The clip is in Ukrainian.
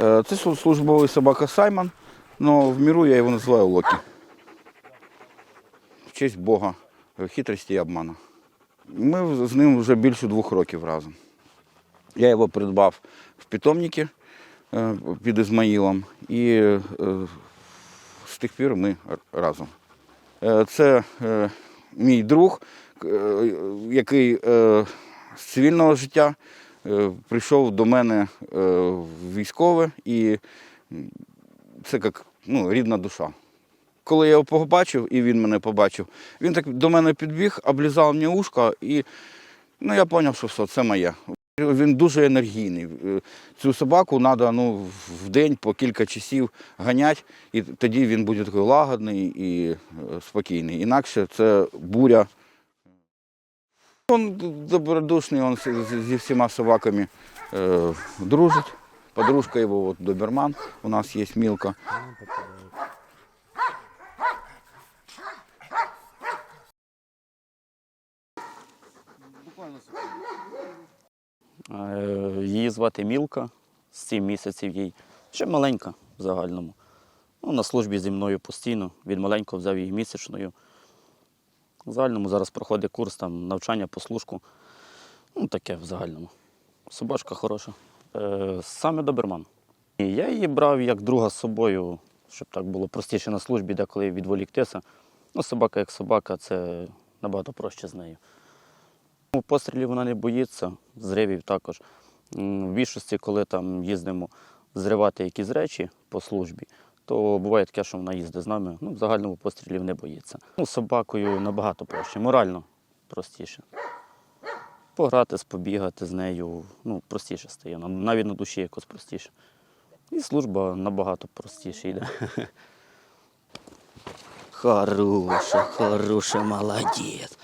Е, Це службовий собака Саймон, але в міру я його називаю Локі. В честь Бога, е, хитрості і обману. Ми з ним вже більше двох років разом. Я його придбав в питомнику е, під Ізмаїлом, і з тих пір ми разом. Це мій друг, який з цивільного життя прийшов до мене е, військове, і це як ну, рідна душа. Коли я його побачив, і він мене побачив, він так до мене підбіг, облізав мені ушко, і ну, я зрозумів, що все, це моє. Він дуже енергійний. Е, Цю собаку треба ну, в день по кілька часів ганяти, і тоді він буде такий лагодний і е, спокійний. Інакше це буря. Він добродушний, він зі- всіма собаками е, дружить. Подружка його от, доберман, у нас є мілка. Е, Її звати Мілка, з 7 місяців їй. Ще маленька в загальному. Ну, на службі зі мною постійно. Від маленького взяв її місячною. В загальному зараз проходить курс там, навчання по служку. Ну, таке в загальному. Собачка хороша. Е, саме доберман. Я її брав як друга з собою, щоб так було простіше на службі, деколи відволіктися. Ну, собака як собака, це набагато проще з нею. Ну, Пострілів вона не боїться, зривів також. В більшості, коли там їздимо зривати якісь речі по службі, то буває таке, що вона їздить з нами. Ну, в загальному пострілів не боїться. Ну, собакою набагато проще, морально простіше. Пограти, побігати з нею, ну, простіше стає. Навіть на душі якось простіше. І служба набагато простіше йде. Хороша, хороша, молодець.